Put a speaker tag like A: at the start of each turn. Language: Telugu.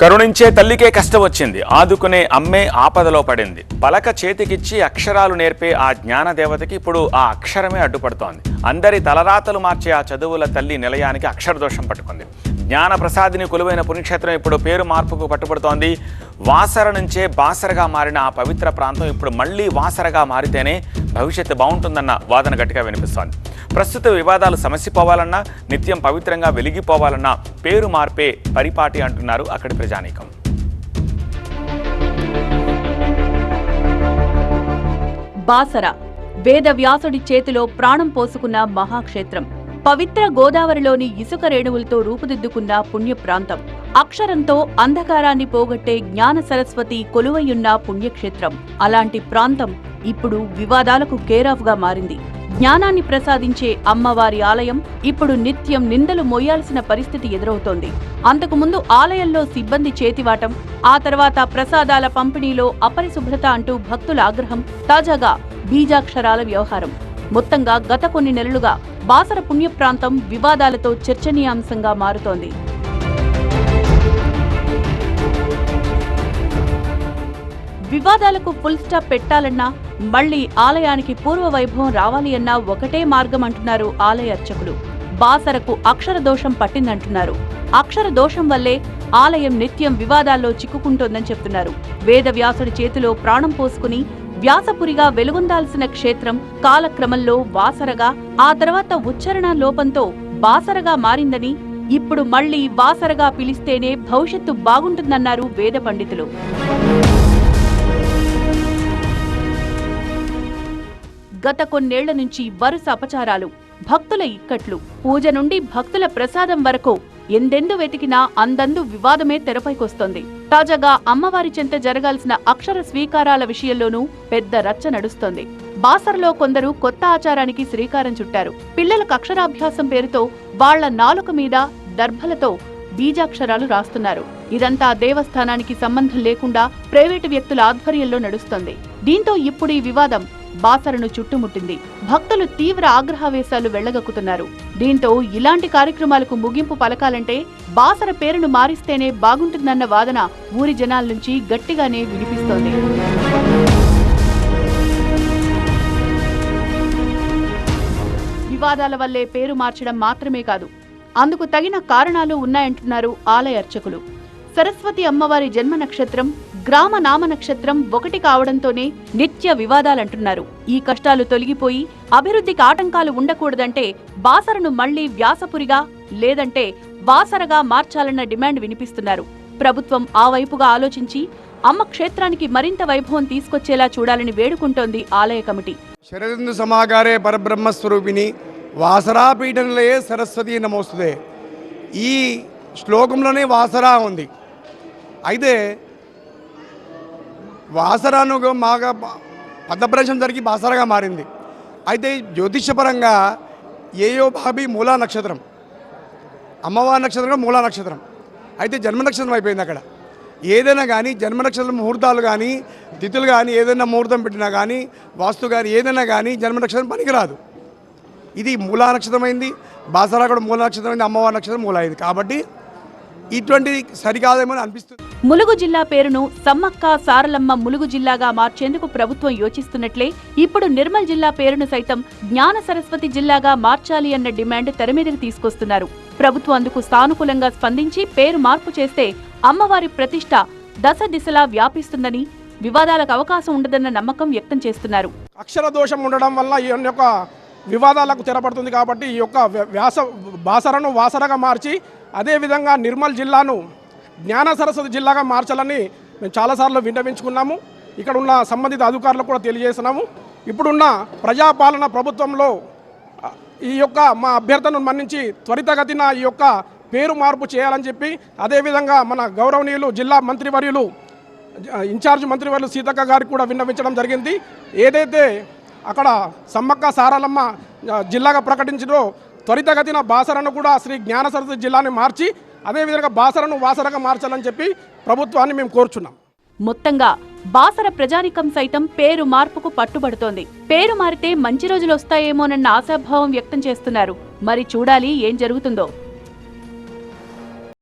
A: కరుణించే తల్లికే కష్టం వచ్చింది. ఆదుకునే అమ్మే ఆపదలో పడింది. పలక చేతికిచ్చి అక్షరాలు నేర్పే ఆ జ్ఞాన దేవతకి ఇప్పుడు ఆ అక్షరమే అడ్డుపడుతోంది. అందరి తలరాతలు మార్చే ఆ చదువుల తల్లి నిలయానికి అక్షర దోషం పట్టుకుంది. జ్ఞాన ప్రసాదిని కొలువైన పుణ్యక్షేత్రం ఇప్పుడు పేరు మార్పుకు పట్టుబడుతోంది. వాసర నుంచే బాసరగా మారిన ఆ పవిత్ర ప్రాంతం ఇప్పుడు మళ్ళీ వాసరగా మారితేనే భవిష్యత్తు బాగుంటుందన్న వాదన గట్టిగా వినిపిస్తోంది. ప్రస్తుత వివాదాలు సమసిపోవాలన్నా నిత్యం పవిత్రంగా వెలిగిపోవాలన్నా పేరు మార్పే పరిపాటి అంటున్నారు అక్కడి ప్రజానీకం.
B: బాసర వేదవ్యాసుడి చేతిలో ప్రాణం పోసుకున్న మహాక్షేత్రం పవిత్ర గోదావరిలోని ఇసుక రేణువులతో రూపుదిద్దుకున్న పుణ్య ప్రాంతం అక్షరంతో అంధకారాన్ని పోగొట్టే జ్ఞాన సరస్వతి కొలువయున్న పుణ్యక్షేత్రం. అలాంటి ప్రాంతం ఇప్పుడు వివాదాలకు కేరాఫ్గా మారింది. జ్ఞానాన్ని ప్రసాదించే అమ్మవారి ఆలయం ఇప్పుడు నిత్యం నిందలు మోయాల్సిన పరిస్థితి ఎదురవుతోంది. అంతకుముందు ఆలయంలో సిబ్బంది చేతివాటం ఆ తర్వాత ప్రసాదాల పంపిణీలో అపరిశుభ్రత అంటూ భక్తుల ఆగ్రహం తాజాగా బీజాక్షరాల వ్యవహారం. మొత్తంగా గత కొన్ని నెలలుగా బాసర పుణ్య ప్రాంతం వివాదాలతో చర్చనీయాంశంగా మారుతోంది. వివాదాలకు ఫుల్ స్టాప్ పెట్టాలన్నా మళ్ళీ ఆలయానికి పూర్వ వైభవం రావాలి అన్నా ఒకటే మార్గం అంటున్నారు ఆలయ అర్చకులు. బాసరకు అక్షర దోషం పట్టిందంటున్నారు. అక్షర దోషం వల్లే ఆలయం నిత్యం వివాదాల్లో చిక్కుకుంటోందని చెప్తున్నారు. వేదవ్యాసుడి చేతిలో ప్రాణం పోసుకుని వ్యాసపురిగా వెలుగొందాల్సిన క్షేత్రం కాలక్రమంలో వాసరగా ఆ తర్వాత ఉచ్చారణ లోపంతో బాసరగా మారిందని ఇప్పుడు మళ్ళీ వాసరగా పిలిస్తేనే భవిష్యత్తు బాగుంటుందన్నారు వేద పండితులు. గత కొన్నేళ్ళ నుంచి వరుస అపచారాలు భక్తుల ఇక్కట్లు. పూజ నుండి భక్తుల ప్రసాదం వరకు ఎందెందు వెతికినా అందందు వివాదమే తెరపైకొస్తోంది. తాజాగా అమ్మవారి చెంత జరగాల్సిన అక్షర స్వీకారాల విషయంలోనూ పెద్ద రచ్చ నడుస్తోంది. బాసర్లో కొందరు కొత్త ఆచారానికి శ్రీకారం చుట్టారు. పిల్లలకు అక్షరాభ్యాసం పేరుతో వాళ్ళ నాలుక మీద దర్భలతో బీజాక్షరాలు రాస్తున్నారు. ఇదంతా దేవస్థానానికి సంబంధం లేకుండా ప్రైవేటు వ్యక్తుల ఆధ్వర్యంలో నడుస్తోంది. దీంతో ఇప్పుడు ఈ వివాదం బాసరను చుట్టుముట్టింది. భక్తులు తీవ్ర ఆగ్రహావేశాలు వెళ్ళగక్కుతున్నారు. దీంతో ఇలాంటి కార్యక్రమాలకు ముగింపు పలకాలంటే బాసర పేరును మారిస్తేనే బాగుంటుందన్న వాదన ఊరి జనాల నుంచి గట్టిగానే వినిపిస్తోంది. వివాదాల వల్లే పేరు మార్చడం మాత్రమే కాదు. అందుకు తగిన కారణాలు ఉన్నాయంటున్నారు ఆలయ అర్చకులు. సరస్వతి అమ్మవారి జన్మ నక్షత్రం గ్రామ నామ నక్షత్రం ఒకటి కావడంతోనే నిత్య వివాదాలంటున్నారు. ఈ కష్టాలు తొలగిపోయి అభివృద్ధికి ఆటంకాలు ఉండకూడదంటే బాసరను మళ్ళీ వ్యాసపురిగా లేదంటే బాసరగా మార్చాలన్న డిమాండ్ వినిపిస్తున్నారు. ప్రభుత్వం ఆ వైపుగా ఆలోచించి అమ్మ క్షేత్రానికి మరింత వైభవం తీసుకొచ్చేలా చూడాలని వేడుకుంటోంది ఆలయ కమిటీ.
C: శరదిందు సమాగారే పరబ్రహ్మ స్వరూపిణి నిలయే సరస్వతి నమోస్తుదే. ఈ శ్లోకంలోనే వాసరా ఉంది. అయితే వాసరాను మాగా పదప్రవేశం జరిగి బాసరగా మారింది. అయితే జ్యోతిష్యపరంగా ఏయో భాబి మూలా నక్షత్రం అమ్మవారి నక్షత్రం మూలా నక్షత్రం. అయితే జన్మ నక్షత్రం అయిపోయింది అక్కడ. ఏదైనా కానీ జన్మ నక్షత్రం ముహూర్తాలు కానీ తిథులు కానీ ఏదైనా ముహూర్తం పెట్టినా కానీ వాస్తు కానీ ఏదైనా కానీ జన్మ నక్షత్రం పనికిరాదు. ఇది మూలా నక్షత్రమైంది బాసరా కూడా మూల నక్షత్రం అమ్మవారి నక్షత్రం మూల అయింది. కాబట్టి ఇటువంటి సరికాదేమో అని అనిపిస్తుంది.
B: ములుగు జిల్లా పేరును సమ్మక్క సారలమ్మ ములుగు జిల్లాగా మార్చేందుకు ప్రభుత్వం యోచిస్తున్నట్లే ఇప్పుడు నిర్మల్ జిల్లా పేరును సైతం జ్ఞాన సరస్వతి జిల్లాగా మార్చాలి అన్న డిమాండ్ తెరమీదకు తీసుకొస్తున్నారు. ప్రభుత్వం అందుకు సానుకూలంగా స్పందించి పేరు మార్పు చేస్తే అమ్మవారి ప్రతిష్ట దశ దిశలా వ్యాపిస్తుందని వివాదాలకు అవకాశం ఉండదన్న నమ్మకం వ్యక్తం చేస్తున్నారు.
D: అక్షర దోషం ఉండడం వల్ల ఈ యొక్క వివాదాలకు తెరపడుతుంది కాబట్టి ఈ యొక్క వ్యాస బాసరను వాసరగా మార్చి అదేవిధంగా నిర్మల్ జిల్లాను జ్ఞాన సరస్వతి జిల్లాగా మార్చాలని మేము చాలాసార్లు విన్నవించుకున్నాము. ఇక్కడ ఉన్న సంబంధిత అధికారులకు కూడా తెలియజేసినాము ఇప్పుడున్న ప్రజాపాలన ప్రభుత్వంలో ఈ యొక్క మా అభ్యర్థనను మన్నించి త్వరితగతిన ఈ యొక్క పేరు మార్పు చేయాలని చెప్పి అదేవిధంగా మన గౌరవనీయులు జిల్లా మంత్రివర్యులు ఇన్ఛార్జ్ మంత్రివర్యులు సీతక్క గారికి కూడా విన్నవించడం జరిగింది. ఏదైతే అక్కడ సమ్మక్క సారాలమ్మ జిల్లాగా ప్రకటించడో త్వరితగతిన బాసరను కూడా శ్రీ జ్ఞాన సరస్వతి జిల్లాని మార్చి అదేవిధంగా బాసరను వాసరగా మార్చాలని చెప్పి ప్రభుత్వాన్ని మేము కోరుచున్నాం.
B: మొత్తంగా బాసర ప్రజానికం సైతం పేరు మార్పుకు పట్టుబడుతోంది. పేరు మారితే మంచి రోజులు వస్తాయేమోనన్న ఆశాభావం వ్యక్తం చేస్తున్నారు. మరి చూడాలి ఏం జరుగుతుందో.